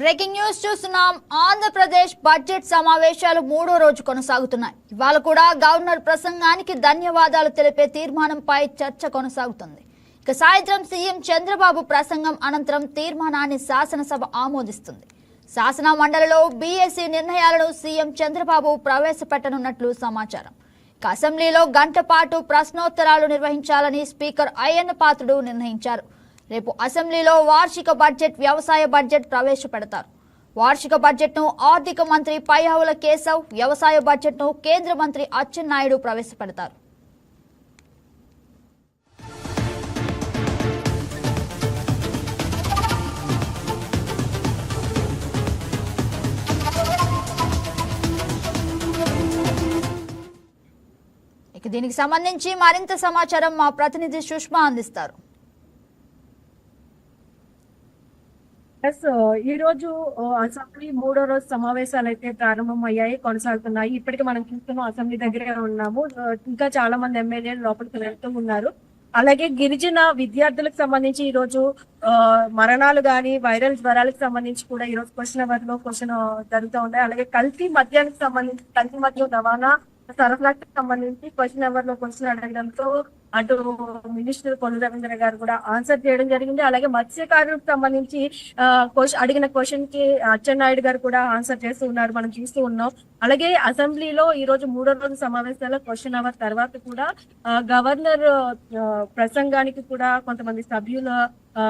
Breaking news చూస్తున్నాం. Andhra Pradesh budget సమావేశాలు మూడో రోజు కొనసాగుతున్నాయి. ఇవాళ కూడా గవర్నర్ ప్రసంగానికి ధన్యవాదాలు తెలిపే తీర్మానంపై చర్చ కొనసాగుతుంది. ఇక సాయంత్రం సీఎం చంద్రబాబు ప్రసంగం అనంతరం తీర్మానాన్ని శాసనసభ ఆమోదిస్తుంది. శాసన మండలిలో బీఎస్సీ నిర్ణయాలను సీఎం చంద్రబాబు ప్రవేశపెట్టనున్నట్లు సమాచారం. ఇక అసెంబ్లీలో గంట పాటు ప్రశ్నోత్తరాలు నిర్వహించాలని స్పీకర్ అయ్యన్న పాత్రుడు నిర్ణయించారు. రేపు అసెంబ్లీలో వార్షిక బడ్జెట్ వ్యవసాయ బడ్జెట్ ప్రవేశపెడతారు. వార్షిక బడ్జెట్ను ఆర్థిక మంత్రి పైహవుల కేశవ్ వ్యవసాయ బడ్జెట్ను కేంద్ర మంత్రి అచ్చెన్నాయుడు ప్రవేశపెడతారు. ఇక దీనికి సంబంధించి మరింత సమాచారం మా ప్రతినిధి సుష్మా అందిస్తారు. ఎస్ uh, ఈ రోజు uh, అసెంబ్లీ మూడో రోజు సమావేశాలు అయితే ప్రారంభం అయ్యాయి కొనసాగుతున్నాయి. ఇప్పటికి మనం చూస్తున్నాం అసెంబ్లీ దగ్గరే ఉన్నాము. Uh, ఇంకా చాలా మంది ఎమ్మెల్యేలు లోపలికి వెళ్తూ ఉన్నారు. అలాగే గిరిజన విద్యార్థులకు సంబంధించి ఈ రోజు ఆ, మరణాలు గాని వైరల్ జ్వరాలకు సంబంధించి కూడా ఈ రోజు క్వశ్చన్ అవర్లో క్వశ్చన్ జరుగుతూ ఉన్నాయి. అలాగే కల్తీ మద్యానికి సంబంధించి కల్తీ మద్యం రవాణా సరఫరాకి సంబంధించి క్వశ్చన్ అవర్లో క్వశ్చన్ అడగడంతో అటు మినిస్టర్ పొల్లు రవీంద్ర గారు కూడా ఆన్సర్ చేయడం జరిగింది. అలాగే మత్స్యకారులకు సంబంధించి ఆ, అడిగిన క్వశ్చన్కి అచ్చెన్నాయుడు గారు కూడా ఆన్సర్ చేస్తూ ఉన్నారు. మనం చూస్తూ ఉన్నాం. అలాగే అసెంబ్లీలో ఈ రోజు మూడో రోజు సమావేశాల్లో క్వశ్చన్ అవర్ తర్వాత కూడా గవర్నర్ ప్రసంగానికి కూడా కొంతమంది సభ్యుల ఆ,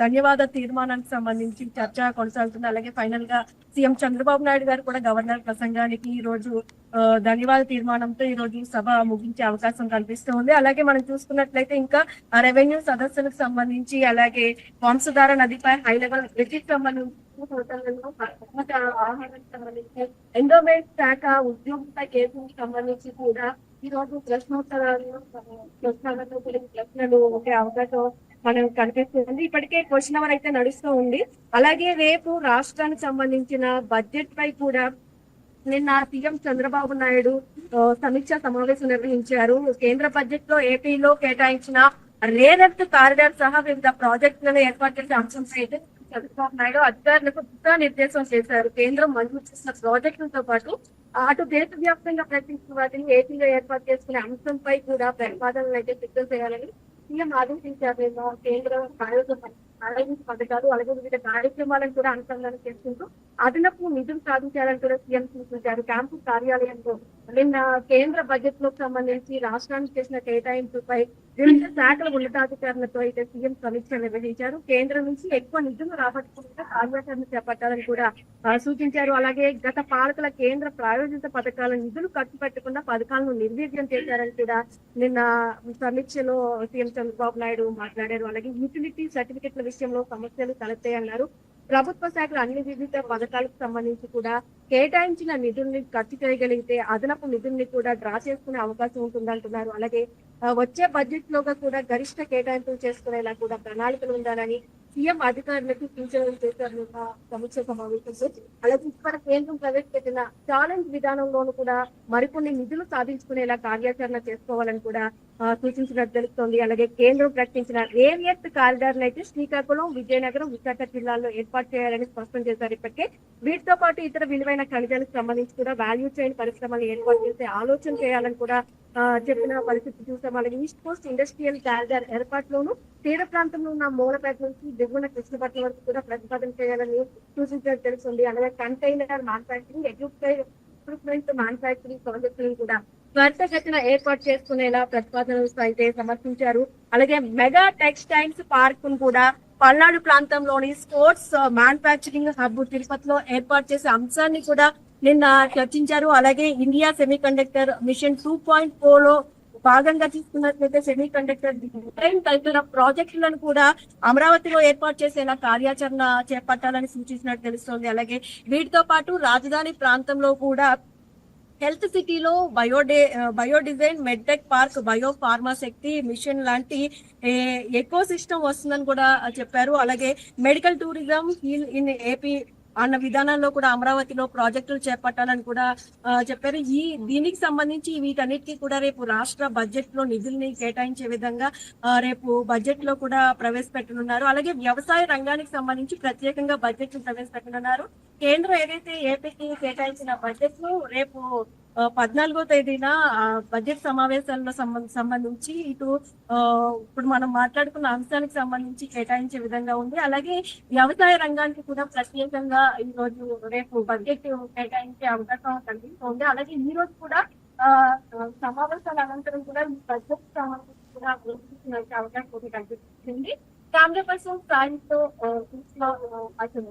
ధన్యవాద తీర్మానానికి సంబంధించి చర్చ కొనసాగుతుంది. అలాగే ఫైనల్గా సీఎం చంద్రబాబు నాయుడు గారు కూడా గవర్నర్ ప్రసంగానికి ఈ రోజు ధన్యవాద తీర్మానంతో ఈ రోజు సభ ముగించే అవకాశం కనిపిస్తూ ఉంది. అలాగే మనం చూసుకున్నట్లయితే ఇంకా రెవెన్యూ సదస్సులకు సంబంధించి అలాగే వంశధార నదిపై హై లెవెల్ బ్రిటిష్ సంబంధించి ఆహారానికి సంబంధించి ఎండోమెంట్ శాఖ ఉద్యోగులపై కేసులకు సంబంధించి కూడా ఈ రోజు ప్రశ్నోత్తరాలు ప్రశ్నలతో కూడిన ప్రశ్నలు ఒకే అవకాశం మనకు కనిపిస్తుంది. ఇప్పటికే క్వశ్చన్ అవర్ అయితే నడుస్తూ ఉంది. అలాగే రేపు రాష్ట్రానికి సంబంధించిన బడ్జెట్ పై కూడా నిన్న సీఎం చంద్రబాబు నాయుడు సమీక్ష సమావేశం నిర్వహించారు. కేంద్ర బడ్జెట్లో ఏపీలో కేటాయించిన రేరెఫ్ట్ కారిడార్ సహా వివిధ ప్రాజెక్టులను ఏర్పాటు చేసే అంశంపై అయితే చంద్రబాబు నాయుడు అధికారులకు దిశానిర్దేశం చేశారు. కేంద్రం మంజూరు చేసిన ప్రాజెక్టులతో పాటు అటు దేశవ్యాప్తంగా ప్రకటించిన వాటిని ఏపీలో ఏర్పాటు చేసుకునే అంశంపై కూడా ప్రతిపాదనలు అయితే సిద్ధం చేయాలని సీఎం ఆదేశించారు కేంద్ర ప్రయోజనం ఆరోగ్య పథకాలు అలాగే వివిధ కార్యక్రమాలను కూడా అనుసంధానం చేసుకుంటూ అదనపు నిధులు సాధించాలని కూడా సీఎం సూచించారు. క్యాంపు కార్యాలయంలో నిన్న కేంద్ర బడ్జెట్లో సంబంధించి రాష్ట్రానికి చేసిన కేటాయింపుపై వివిధ శాఖల ఉన్నతాధికారులతో అయితే సీఎం సమీక్ష నిర్వహించారు. కేంద్రం నుంచి ఎక్కువ నిధులు రాబట్టుకుంటే కార్యాచరణ చేపట్టాలని కూడా సూచించారు. అలాగే గత పాలకుల కేంద్ర ప్రాయోజిత పథకాల నిధులు ఖర్చు పెట్టకుండా పథకాలను నిర్వీర్యం చేశారని కూడా నిన్న సమీక్షలో సీఎం చంద్రబాబు నాయుడు మాట్లాడారు. అలాగే యూటిలిటీ సర్టిఫికెట్ల విషయంలో సమస్యలు తలెత్తాయన్నారు. ప్రభుత్వ శాఖల అన్ని వివిధ పథకాలకు సంబంధించి కూడా కేటాయించిన నిధుల్ని ఖర్చు చేయగలిగితే అదనపు నిధుల్ని కూడా డ్రా చేసుకునే అవకాశం ఉంటుందంటున్నారు. అలాగే వచ్చే బడ్జెట్ లోగా కూడా గరిష్ట కేటాయింపులు చేసుకునేలా కూడా ప్రణాళికలు ఉండాలని సీఎం అధికారులకు సూచనలు చేశారు. సమీక్ష సమావేశంలో. అలాగే ఇప్పటి కేంద్రం ప్రవేశపెట్టిన ఛాలెంజ్ విధానంలోనూ కూడా మరికొన్ని నిధులు సాధించుకునేలా కార్యాచరణ చేసుకోవాలని కూడా సూచించినట్టు తెలుస్తోంది. అలాగే కేంద్రం ప్రకటించిన రేవియత్ కారిడార్ అయితే శ్రీకాకుళం విజయనగరం విశాఖ జిల్లాల్లో ఏర్పాటు చేయాలని స్పష్టం చేశారు. ఇప్పటికే వీటితో పాటు ఇతర విలువైన ఖనిజాలకు సంబంధించి కూడా వాల్యూ చైన్ పరిశ్రమలు ఏర్పాటు చేసే ఆలోచన చేయాలని కూడా చెప్పిన పరిస్థితి చూసాం. అలాగే ఈస్ట్ కోస్ట్ ఇండస్ట్రియల్ కారిడార్ ఏర్పాటులోను తీర ప్రాంతంలో ఉన్న మూలపేట నుంచి దిగువన కృష్ణపట్నం వరకు కూడా ప్రతిపాదన చేయాలని సూచించినట్టు తెలుస్తుంది. అలాగే కంటైనర్ మ్యానుఫాక్చరింగ్ ఎక్విప్మెంట్ మ్యానుఫాక్చరింగ్ ప్రాజెక్టులను కూడా త్వరితగతిన ఏర్పాటు చేసుకునేలా ప్రతిపాదనలు అయితే సమర్పించారు. అలాగే మెగా టెక్స్టైల్స్ పార్క్ కూడా పల్నాడు ప్రాంతంలోని స్పోర్ట్స్ uh, మ్యానుఫాక్చరింగ్ హబ్ తిరుపతిలో ఏర్పాటు చేసే అంశాన్ని కూడా నిన్న చర్చించారు. అలాగే India semiconductor mission two point ఫోర్లో భాగంగా తీసుకున్నట్లయితే సెమీ కండక్టర్ డిజైన్ తదితర ప్రాజెక్టులను కూడా అమరావతిలో ఏర్పాటు చేసేలా కార్యాచరణ చేపట్టాలని సూచించినట్టు తెలుస్తోంది. అలాగే వీటితో పాటు రాజధాని ప్రాంతంలో కూడా హెల్త్ సిటీలో బయోడే bio design medtech park bio ఫార్మాశక్తి mission లాంటి ఎకో సిస్టమ్ వస్తుందని కూడా చెప్పారు. అలాగే medical tourism heal in AP అన్న విధానంలో కూడా అమరావతిలో ప్రాజెక్టులు చేపట్టాలని కూడా చెప్పారు. ఈ దీనికి సంబంధించి వీటన్నిటికీ కూడా రేపు రాష్ట్ర బడ్జెట్లో నిధుల్ని కేటాయించే విధంగా రేపు బడ్జెట్లో కూడా ప్రవేశపెట్టనున్నారు. అలాగే వ్యవసాయ రంగానికి సంబంధించి ప్రత్యేకంగా బడ్జెట్ను ప్రవేశపెట్టనున్నారు. కేంద్రం ఏదైతే ఏపీకి కేటాయించిన బడ్జెట్ను రేపు పద్నాలుగో తేదీన బడ్జెట్ సమావేశాల్లో సంబంధించి ఇటు ఆ, ఇప్పుడు మనం మాట్లాడుకున్న అంశానికి సంబంధించి కేటాయించే విధంగా ఉంది. అలాగే వ్యవసాయ రంగానికి కూడా ప్రత్యేకంగా ఈ రోజు రేపు బడ్జెట్ కేటాయించే అవకాశం కనిపిస్తుంది అలాగే ఈ రోజు కూడా ఆ, సమావేశాల అనంతరం కూడా ఈ బడ్జెట్ సంబంధించి కూడా అవకాశం ఒకటి కనిపిస్తుంది కెమెరా పర్సన్ సాయితో అసలు